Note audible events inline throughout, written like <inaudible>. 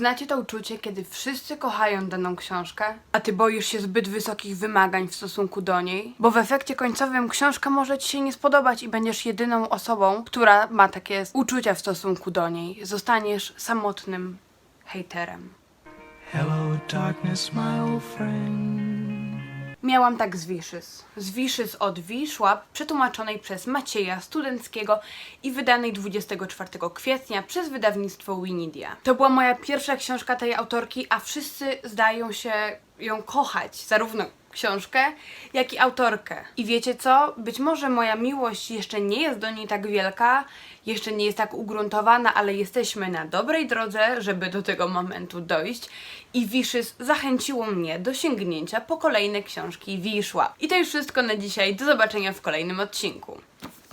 Znacie to uczucie, kiedy wszyscy kochają daną książkę, a ty boisz się zbyt wysokich wymagań w stosunku do niej? Bo w efekcie końcowym książka może ci się nie spodobać i będziesz jedyną osobą, która ma takie uczucia w stosunku do niej. Zostaniesz samotnym hejterem. Hello, darkness, my old friend. Miałam tak z Wiszys. Z Wiszys od Wiszłap, przetłumaczonej przez Macieja Studenckiego i wydanej 24 kwietnia przez wydawnictwo Winidia. To była moja pierwsza książka tej autorki, a wszyscy zdają się ją kochać. Zarówno książkę, jak i autorkę. I wiecie co? Być może moja miłość jeszcze nie jest do niej tak wielka, jeszcze nie jest tak ugruntowana, ale jesteśmy na dobrej drodze, żeby do tego momentu dojść. I Wiszys zachęciło mnie do sięgnięcia po kolejne książki Wiszła. I to już wszystko na dzisiaj. Do zobaczenia w kolejnym odcinku.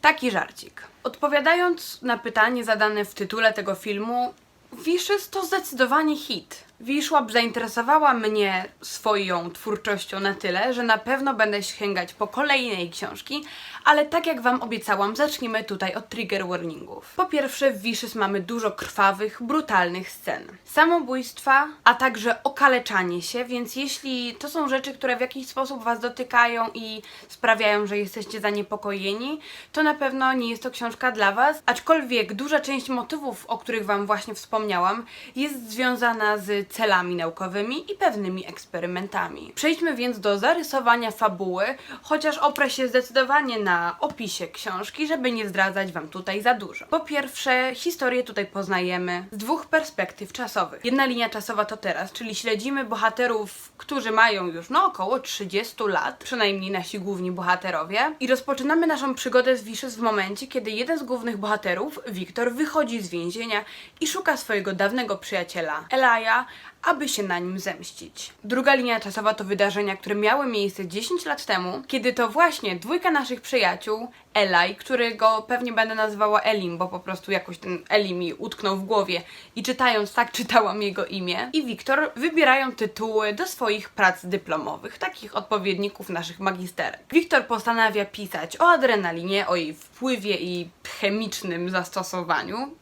Taki żarcik. Odpowiadając na pytanie zadane w tytule tego filmu, Wiszys to zdecydowanie hit. Wiszłap zainteresowała mnie swoją twórczością na tyle, że na pewno będę sięgać po kolejnej książki, ale tak jak Wam obiecałam, zacznijmy tutaj od trigger warningów. Po pierwsze, w Wiszys mamy dużo krwawych, brutalnych scen. Samobójstwa, a także okaleczanie się, więc jeśli to są rzeczy, które w jakiś sposób Was dotykają i sprawiają, że jesteście zaniepokojeni, to na pewno nie jest to książka dla Was, aczkolwiek duża część motywów, o których Wam właśnie wspomniałam, jest związana z celami naukowymi i pewnymi eksperymentami. Przejdźmy więc do zarysowania fabuły, chociaż oprę się zdecydowanie na opisie książki, żeby nie zdradzać Wam tutaj za dużo. Po pierwsze, historię tutaj poznajemy z dwóch perspektyw czasowych. Jedna linia czasowa to teraz, czyli śledzimy bohaterów, którzy mają już no około 30 lat, przynajmniej nasi główni bohaterowie, i rozpoczynamy naszą przygodę z Wiszys w momencie, kiedy jeden z głównych bohaterów, Wiktor, wychodzi z więzienia i szuka swojego dawnego przyjaciela, Elaja, aby się na nim zemścić. Druga linia czasowa to wydarzenia, które miały miejsce 10 lat temu, kiedy to właśnie dwójka naszych przyjaciół, Elaj, którego pewnie będę nazywała Elim, bo po prostu jakoś ten Eli mi utknął w głowie i czytając tak <laughs> czytałam jego imię, i Wiktor wybierają tytuły do swoich prac dyplomowych, takich odpowiedników naszych magisterek. Wiktor postanawia pisać o adrenalinie, o jej wpływie i chemicznym zastosowaniu,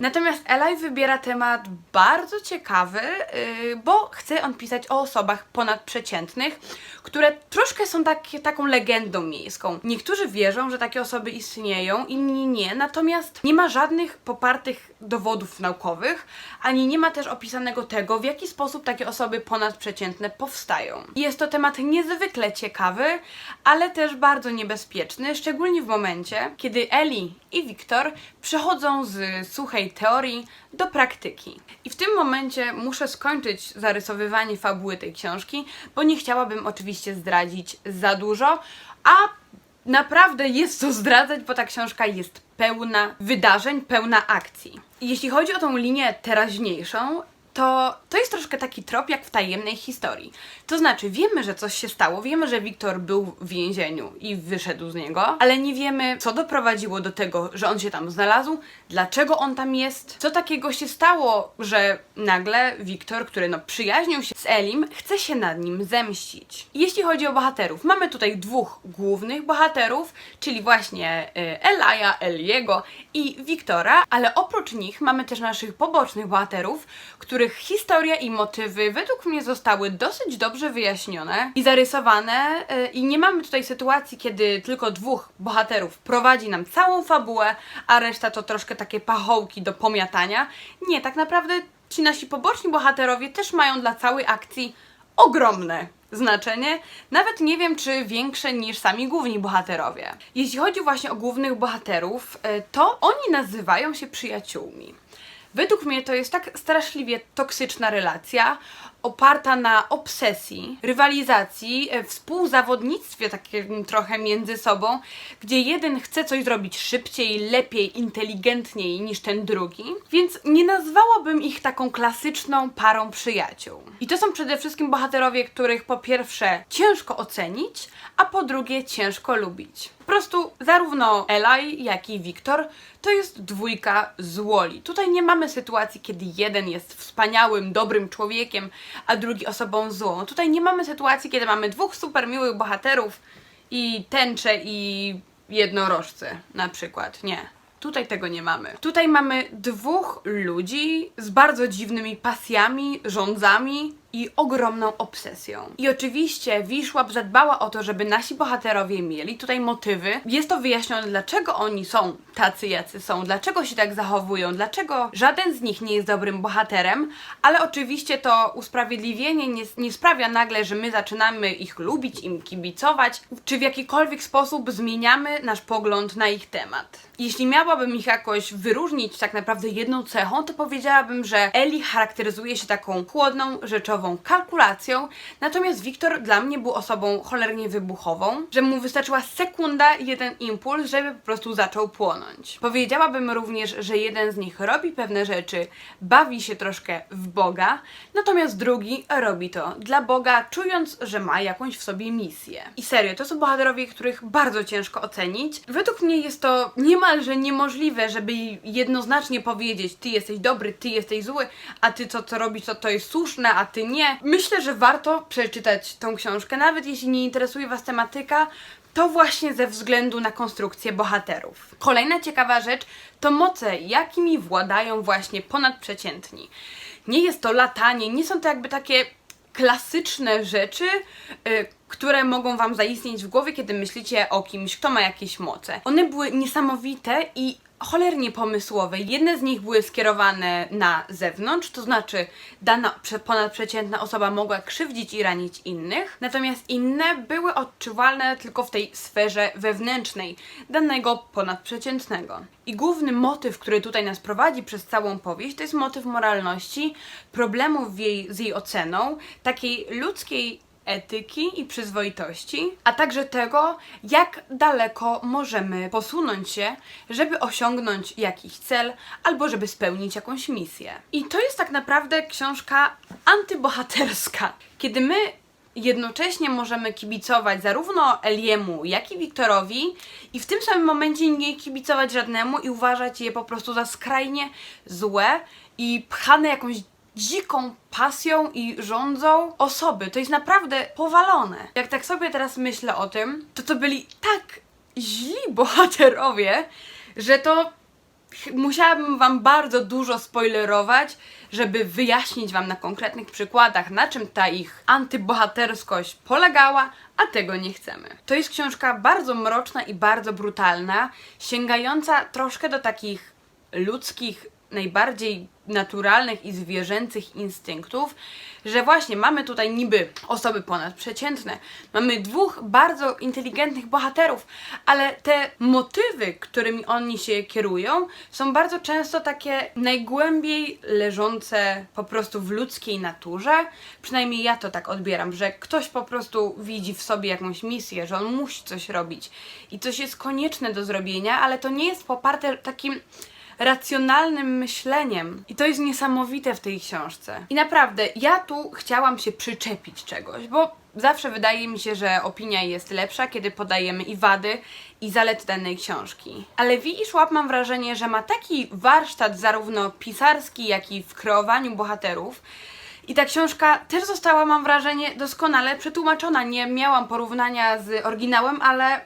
Natomiast Eli wybiera temat bardzo ciekawy, yy, bo chce on pisać o osobach ponadprzeciętnych, które troszkę są taką legendą miejską. Niektórzy wierzą, że takie osoby istnieją, inni nie, natomiast nie ma żadnych popartych dowodów naukowych, ani nie ma też opisanego tego, w jaki sposób takie osoby ponadprzeciętne powstają. Jest to temat niezwykle ciekawy, ale też bardzo niebezpieczny, szczególnie w momencie, kiedy Eli i Wiktor przechodzą z suchej teorii do praktyki. I w tym momencie muszę skończyć zarysowywanie fabuły tej książki, bo nie chciałabym oczywiście zdradzić za dużo, a naprawdę jest co zdradzać, bo ta książka jest pełna wydarzeń, pełna akcji. Jeśli chodzi o tą linię teraźniejszą, to to jest troszkę taki trop jak w tajemnej historii. To znaczy, wiemy, że coś się stało, wiemy, że Wiktor był w więzieniu i wyszedł z niego, ale nie wiemy, co doprowadziło do tego, że on się tam znalazł, dlaczego on tam jest, co takiego się stało, że nagle Wiktor, który no przyjaźnił się z Elim, chce się nad nim zemścić. Jeśli chodzi o bohaterów, mamy tutaj dwóch głównych bohaterów, czyli właśnie y, Elaja, Eliego i Wiktora, ale oprócz nich mamy też naszych pobocznych bohaterów, których historia i motywy według mnie zostały dosyć dobrze wyjaśnione i zarysowane y, i nie mamy tutaj sytuacji, kiedy tylko dwóch bohaterów prowadzi nam całą fabułę, a reszta to troszkę takie pachołki do pomiatania. Nie, tak naprawdę ci nasi poboczni bohaterowie też mają dla całej akcji ogromne znaczenie, nawet nie wiem, czy większe niż sami główni bohaterowie. Jeśli chodzi właśnie o głównych bohaterów, y, to oni nazywają się przyjaciółmi. Według mnie to jest tak straszliwie toksyczna relacja, oparta na obsesji, rywalizacji, e, współzawodnictwie takim trochę między sobą, gdzie jeden chce coś zrobić szybciej, lepiej, inteligentniej niż ten drugi, więc nie nazwałabym ich taką klasyczną parą przyjaciół. I to są przede wszystkim bohaterowie, których po pierwsze ciężko ocenić, a po drugie ciężko lubić. Po prostu zarówno Eli, jak i Wiktor to jest dwójka złoli. Tutaj nie mamy sytuacji, kiedy jeden jest wspaniałym, dobrym człowiekiem, a drugi osobą złą. Tutaj nie mamy sytuacji, kiedy mamy dwóch super miłych bohaterów i tęcze i jednorożce na przykład. Nie. Tutaj tego nie mamy. Tutaj mamy dwóch ludzi z bardzo dziwnymi pasjami, rządzami i ogromną obsesją. I oczywiście Wiszłap zadbała o to, żeby nasi bohaterowie mieli tutaj motywy. Jest to wyjaśnione, dlaczego oni są tacy, jacy są, dlaczego się tak zachowują, dlaczego żaden z nich nie jest dobrym bohaterem, ale oczywiście to usprawiedliwienie nie, nie sprawia nagle, że my zaczynamy ich lubić, im kibicować, czy w jakikolwiek sposób zmieniamy nasz pogląd na ich temat. Jeśli miałabym ich jakoś wyróżnić tak naprawdę jedną cechą, to powiedziałabym, że Eli charakteryzuje się taką chłodną, rzeczową kalkulacją, natomiast Wiktor dla mnie był osobą cholernie wybuchową, że mu wystarczyła sekunda, jeden impuls, żeby po prostu zaczął płonąć. Powiedziałabym również, że jeden z nich robi pewne rzeczy, bawi się troszkę w Boga, natomiast drugi robi to dla Boga, czując, że ma jakąś w sobie misję. I serio, to są bohaterowie, których bardzo ciężko ocenić. Według mnie jest to niemalże niemożliwe, żeby jednoznacznie powiedzieć, ty jesteś dobry, ty jesteś zły, a ty co, co robisz, to to jest słuszne, a ty nie. Myślę, że warto przeczytać tą książkę, nawet jeśli nie interesuje Was tematyka, to właśnie ze względu na konstrukcję bohaterów. Kolejna ciekawa rzecz to moce, jakimi władają właśnie ponadprzeciętni. Nie jest to latanie, nie są to jakby takie klasyczne rzeczy, y, które mogą Wam zaistnieć w głowie, kiedy myślicie o kimś, kto ma jakieś moce. One były niesamowite i cholernie pomysłowe. Jedne z nich były skierowane na zewnątrz, to znaczy dana prze- ponadprzeciętna osoba mogła krzywdzić i ranić innych, natomiast inne były odczuwalne tylko w tej sferze wewnętrznej danego ponadprzeciętnego. I główny motyw, który tutaj nas prowadzi przez całą powieść, to jest motyw moralności, problemów jej, z jej oceną, takiej ludzkiej etyki i przyzwoitości, a także tego, jak daleko możemy posunąć się, żeby osiągnąć jakiś cel albo żeby spełnić jakąś misję. I to jest tak naprawdę książka antybohaterska, kiedy my jednocześnie możemy kibicować zarówno Eliemu, jak i Wiktorowi i w tym samym momencie nie kibicować żadnemu i uważać je po prostu za skrajnie złe i pchane jakąś dziką pasją i rządzą osoby. To jest naprawdę powalone. Jak tak sobie teraz myślę o tym, to to byli tak źli bohaterowie, że to musiałabym Wam bardzo dużo spoilerować, żeby wyjaśnić Wam na konkretnych przykładach, na czym ta ich antybohaterskość polegała, a tego nie chcemy. To jest książka bardzo mroczna i bardzo brutalna, sięgająca troszkę do takich ludzkich, najbardziej naturalnych i zwierzęcych instynktów, że właśnie mamy tutaj niby osoby ponadprzeciętne, mamy dwóch bardzo inteligentnych bohaterów, ale te motywy, którymi oni się kierują, są bardzo często takie najgłębiej leżące po prostu w ludzkiej naturze. Przynajmniej ja to tak odbieram, że ktoś po prostu widzi w sobie jakąś misję, że on musi coś robić i coś jest konieczne do zrobienia, ale to nie jest poparte takim racjonalnym myśleniem. I to jest niesamowite w tej książce. I naprawdę, ja tu chciałam się przyczepić czegoś, bo zawsze wydaje mi się, że opinia jest lepsza, kiedy podajemy i wady, i zalety danej książki. Ale Wi i Szłap mam wrażenie, że ma taki warsztat zarówno pisarski, jak i w kreowaniu bohaterów, i ta książka też została, mam wrażenie, doskonale przetłumaczona. Nie miałam porównania z oryginałem, ale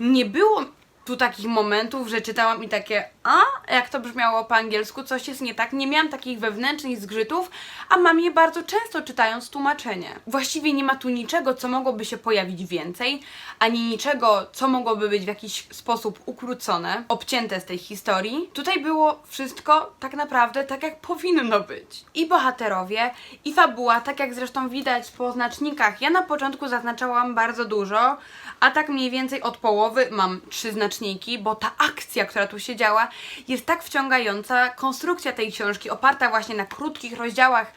nie było tu takich momentów, że czytałam i takie, a jak to brzmiało po angielsku, coś jest nie tak. Nie miałam takich wewnętrznych zgrzytów, a mam je bardzo często czytając tłumaczenie. Właściwie nie ma tu niczego, co mogłoby się pojawić więcej, ani niczego, co mogłoby być w jakiś sposób ukrócone, obcięte z tej historii. Tutaj było wszystko tak naprawdę tak, jak powinno być. I bohaterowie, i fabuła, tak jak zresztą widać po znacznikach. Ja na początku zaznaczałam bardzo dużo, a tak mniej więcej od połowy mam trzy znaczniki, bo ta akcja, która tu się działa, jest tak wciągająca. Konstrukcja tej książki, oparta właśnie na krótkich rozdziałach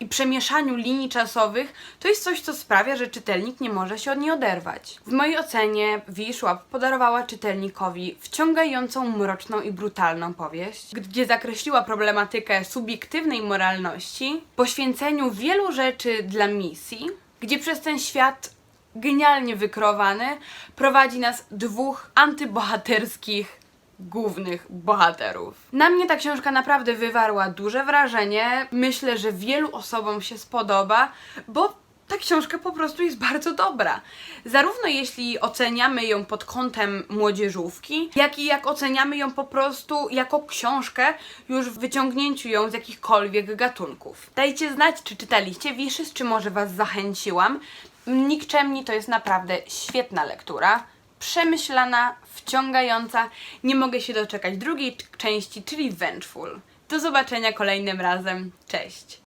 i przemieszaniu linii czasowych, to jest coś, co sprawia, że czytelnik nie może się od niej oderwać. W mojej ocenie Wiszłap podarowała czytelnikowi wciągającą, mroczną i brutalną powieść, gdzie zakreśliła problematykę subiektywnej moralności, poświęceniu wielu rzeczy dla misji, gdzie przez ten świat genialnie wykreowany prowadzi nas dwóch antybohaterskich głównych bohaterów. Na mnie ta książka naprawdę wywarła duże wrażenie. Myślę, że wielu osobom się spodoba, bo ta książka po prostu jest bardzo dobra. Zarówno jeśli oceniamy ją pod kątem młodzieżówki, jak i jak oceniamy ją po prostu jako książkę, już w wyciągnięciu ją z jakichkolwiek gatunków. Dajcie znać, czy czytaliście Wishes, czy może Was zachęciłam. Nikczemni to jest naprawdę świetna lektura. Przemyślana, wciągająca. Nie mogę się doczekać drugiej części, czyli Vengeful. Do zobaczenia kolejnym razem. Cześć!